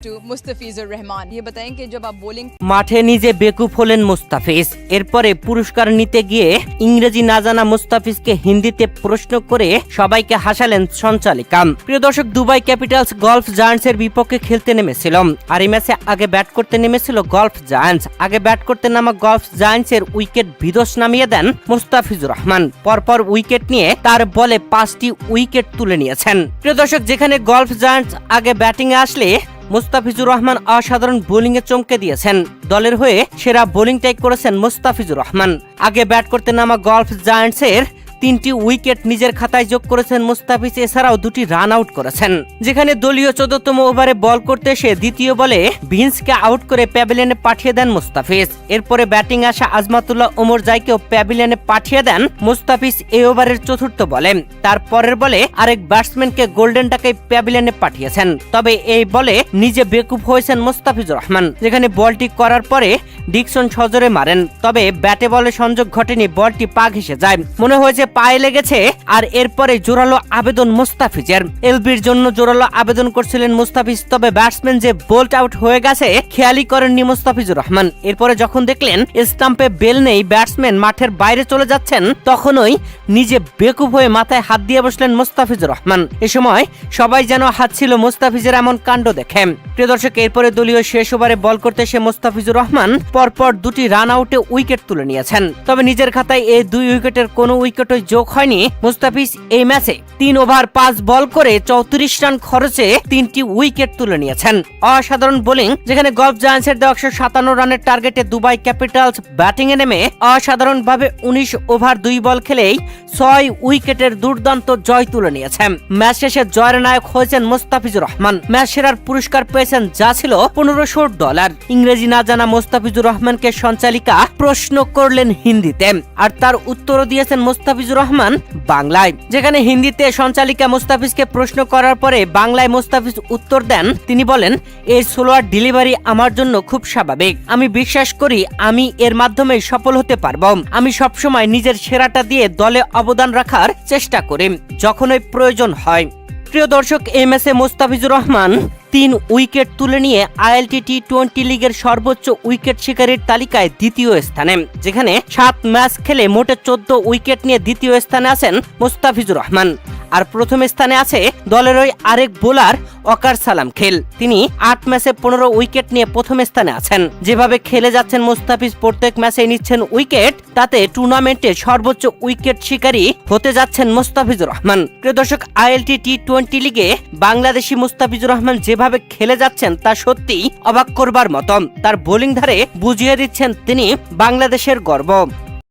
to Mustafizur Rahman. ये बताएं कि जब आप bowling মাঠে নিজে বেকুফ হলেন মুস্তাফিজ এরপরে পুরস্কার নিতে গিয়ে ইংরেজি না জানা মুস্তাফিজকে হিন্দিতে প্রশ্ন করে সবাইকে হাসালেন সঞ্চালিকা প্রিয় দর্শক দুবাই ক্যাপিটালস গলফ জায়ান্টসের বিপক্ষে খেলতে নেমেছিল আর এই ম্যাচে আগে ব্যাট করতে নেমেছিল গলফ জায়ান্টস আগে ব্যাট করতে নামা গলফ জায়ান্টসের উইকেট বিদোষ নামিয়ে দেন মুস্তাফিজুর রহমান পরপর উইকেট নিয়ে তার বলে পাঁচটি উইকেট তুলে নিয়েছেন প্রিয় দর্শক যেখানে গলফ জায়ান্টস আগে ব্যাটিংয়ে আসলে মুস্তাফিজুর রহমান অসাধারণ বোলিংয়ে চমকে দিয়েছেন। দলের হয়ে সেরা বোলিং বোলিংটাই করেছেন মুস্তাফিজুর রহমান। আগে ব্যাট করতে নামা গল্ফ জায়ান্টসের তিনটি উইকেট নিজের খাতায় যোগ করেছেন মুস্তাফিজ, এছাড়াও দুটি রান আউট করেছেন। যেখানে দলীয় চোদ্দতম ওভারে বল করতে এসে দ্বিতীয় বলে ভিন্সকে আউট করে প্যাভিলিয়নে পাঠিয়ে দেন মুস্তাফিজ। এরপরে ব্যাটিং আসা আজমাতুল্লাহ ওমর জাইকেও প্যাভিলিয়নে পাঠিয়ে দেন মুস্তাফিজ এই ওভারের চতুর্থ বলে। তার পরের বলে আরেক ব্যাটসম্যানকে গোল্ডেন টাকায় প্যাভিলিয়নে পাঠিয়েছেন। তবে এই বলে নিজে বেকুব হয়েছেন মুস্তাফিজুর রহমান। যেখানে বলটি করার পরে ডিকসন সজরে মারেন। তবে ব্যাটে বলে সংযোগ ঘটেনি, বলটি পা ঘেসে যায়। মনে হয়েছে পায়ে লেগেছে আর এরপরে জোরালো আবেদন মুস্তাফিজের। এলবির জন্য জোরালো আবেদন করছিলেন মুস্তাফিজ, তবে ব্যাটসম্যান যে বোল্ট আউট হয়ে গেছে খেয়ালি করেননি মুস্তাফিজুর রহমান। এরপরে যখন দেখলেন স্টাম্পে বেল নেই, ব্যাটসম্যান মাঠের বাইরে চলে যাচ্ছেন, তখনই নিজে বেকুব হয়ে মাথায় হাত দিয়ে বসলেন মুস্তাফিজুর রহমান। এ সময় সবাই যেন হাত ছিল মুস্তাফিজের এমন কাণ্ড দেখে। প্রিয় দর্শক, এরপরে দলীয় শেষ ওভারে বল করতে এসে মুস্তাফিজুর রহমান পরপর দুটি রান আউটে উইকেট তুলে নিয়েছেন। তবে নিজের খাতায় এই দুই উইকেটের কোনো উইকেটই যোগ হয়নি। মুস্তাফিজ এই ম্যাচে তিন ওভার পাঁচ বল করে চৌত্রিশ রান খরচে তিনটি উইকেট তুলে নিয়েছেন। অসাধারণ বোলিং যেখানে গলফ জায়ান্টসের দেওয়া সাতান্ন রানের টার্গেটে দুবাই ক্যাপিটালস ব্যাটিং এ নেমে অসাধারণভাবে উনিশ ওভার দুই বল খেলেই ছয় উইকেটের দুর্দান্ত জয় তুলে নিয়েছেন। ম্যাচ শেষে জয়ের নায়ক হয়েছেন মুস্তাফিজুর রহমান। ম্যাচ সেরার পুরস্কার পেয়েছেন যা ছিল পনেরোশো ডলার ইংরেজি না জানা মুস্তাফিজুর রহমানকে সঞ্চালিকা প্রশ্ন করলেন হিন্দিতে, আর তার উত্তরও দিয়েছেন মুস্তাফিজুর রহমান বাংলায়। যেখানে হিন্দিতে সঞ্চালিকা মুস্তাফিজকে প্রশ্ন করার পরে বাংলায় মুস্তাফিজ উত্তর দেন। তিনি বলেন, এই সোলোয়ার ডেলিভারি আমার জন্য খুব স্বাভাবিক। আমি বিশ্বাস করি আমি এর মাধ্যমে সফল হতে পারব। আমি সবসময় নিজের সেরাটা দিয়ে দলে অবদান রাখার চেষ্টা করি, যখনই প্রয়োজন হয়। প্রিয় দর্শক M S A Mustafizur Rahman তিন উইকেট তুলে নিয়ে আইএলটি টি টোয়েন্টি লিগের সর্বোচ্চ উইকেট শিকারীর তালিকায় দ্বিতীয় স্থানে, যেখানে সাত ম্যাচ খেলে মোটে চোদ্দ উইকেট নিয়ে দ্বিতীয় স্থানে আছেন মোস্তাফিজুর রহমান। প্রথম স্থানে আছে দলের ওই আরেক বোলার অকার সালাম খেল। তিনি আট ম্যাচে পনেরো উইকেট নিয়ে প্রথম স্থানে আছেন। যেভাবে খেলে যাচ্ছেন মুস্তাফিজ, প্রত্যেক ম্যাচে নিচ্ছেন উইকেট, তাতে টুর্নামেন্টে সর্বোচ্চ উইকেট শিকারী হতে যাচ্ছেন মুস্তাফিজুর রহমান। প্রিয় দর্শক, আইএলটি টি টোয়েন্টি লিগে বাংলাদেশি মুস্তাফিজুর রহমান যেভাবে খেলে যাচ্ছেন, তা সত্যিই অবাক করবার মতো। তার বোলিং ধারে বুঝিয়ে দিচ্ছেন তিনি বাংলাদেশের গর্ব।